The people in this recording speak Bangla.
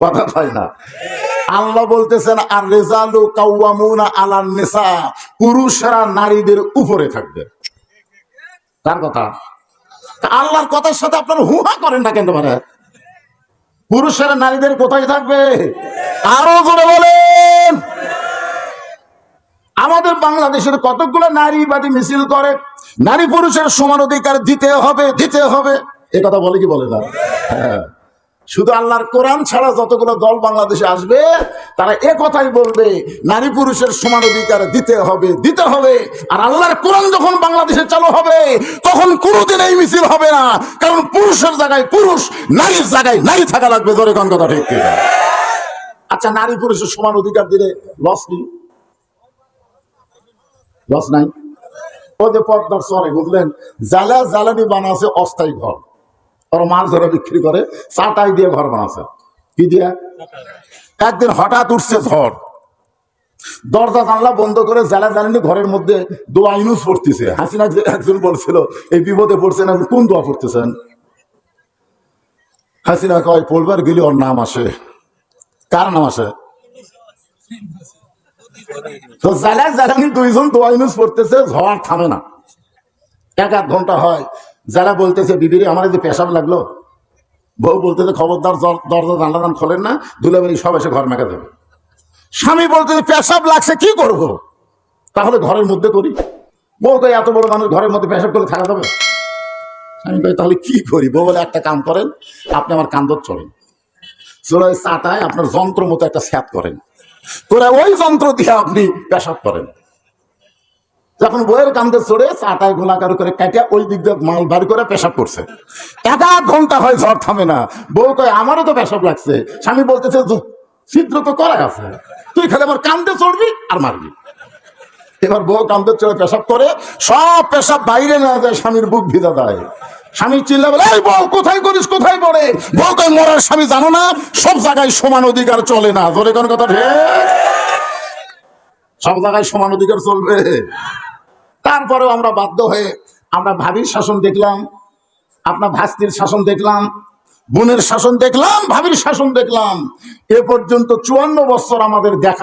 কথা না। আল্লাহ বলতেছেন আর রেজালু কাউয়ামুনা আলান নেশা পুরুষরা নারীদের উপরে থাকবে। তার কথা? আল্লাহর কথার সাথে হুহা করেন না কেন মানে পুরুষেরা নারীদের কোথায় থাকবে? আরও বলেন। আমাদের বাংলাদেশের কতগুলো নারীবাদী মিছিল করে, নারী পুরুষের সমান অধিকার দিতে হবে দিতে হবে। এ কথা বলে কি বলে না? হ্যাঁ। শুধু আল্লাহর কোরআন ছাড়া যতগুলো দল বাংলাদেশে আসবে, তারা এ কথাই বলবে, নারী পুরুষের সমান অধিকার দিতে হবে দিতে হবে। আর আল্লাহর কোরআন যখন বাংলাদেশে চালু হবে, তখন কোনোদিন এই মিছিল হবে না। কারণ পুরুষের জায়গায় পুরুষ, নারীর জায়গায় নারী থাকা লাগবে ধরে কোন কথা ঠিক আচ্ছা নারী পুরুষের সমান অধিকার দিলে লস কি? লস নাই? ও যে পদ্মার সরে বুঝলেন? জ্বালা, জ্বালানি বানাছে অস্থায়ী ঘর। ওরা মাছ ধরে বিক্রি করে, চাটাই দিয়ে ঘর বানাচ্ছে কি দিয়ে? একদিন হঠাৎ উঠছে ঝড় দরজা জানলা বন্ধ করে জ্বালা জ্বালানি ঘরের মধ্যে দোয়া ইনুস পড়তেছে। হাসিনা একজন বলছিল, এই বিপদে পড়ছেন, আপনি কোন দোয়া পড়তেছেন? হাসিনা কয় পড়বার গেলে ওর নাম আসে। কার নাম আসে? তো জ্বালা জ্বালানি দুইজন দোয়া ইনুস পড়তেছে, ঝড় থামে না। এক আধ ঘণ্টা হয় যারা বলতেছে, বিবিরে, আমার যে পেশাব লাগল। বউ বলতেছে, খবরদার দরজা, জানলা দান খোলেন না দুলাবাড়ি সব এসে ঘর মেকা দেবে। স্বামী বলতেছে, পেশাব লাগছে, কি করব? তাহলে ঘরের মধ্যে করি। বউ কই এত বড় মানুষ ঘরের মধ্যে পেশাব করে থাকা যাবে? স্বামী কই তাহলে কি করি? বউ বলে, একটা কাম করেন, আপনি আমার কান্দর চলেন। চোরাই চাটায় আপনার যন্ত্র মতো একটা স্যাত করেন। করে ওই যন্ত্র দিয়ে আপনি পেশাব করেন। যখন বইয়ের কান্দে চড়ে চাটায় গোলাকার করে কাটিয়া ওই দিক দিয়ে মাল বার করে পেশাব করছে। এক আধ ঘণ্টা হয় ঝড় থামে না। বউ কয়, আমারও তো পেশাব লাগছে। স্বামী বলতেছে "জু- ছিদ্র তো করা আছে। তুই খালি আমার কান্দে চড়বি আর মারবি। এবার বউ কান্দে চড়ে পেশাব করে, সব পেশাব বাইরে না যায়, স্বামীর বুক ভিজা যায়। স্বামী চিল্লা বলে, এই বউ, কোথায় করিস, কোথায় পড়ে? বউ কয়, মরার স্বামী জানো না, সব জায়গায় সমান অধিকার চলে না। জোরে কোন কথা ঠিক? সব জায়গায় সমান অধিকার চলবে। তারপরেও আমরা বাধ্য হয়ে আমরা ভাবির শাসন দেখলাম, আপনার ভাস্তির শাসন দেখলাম, বোনের শাসন দেখলাম, ভাবির শাসন দেখলাম। এ পর্যন্ত চুয়ান্ন বছর আমাদের দেখা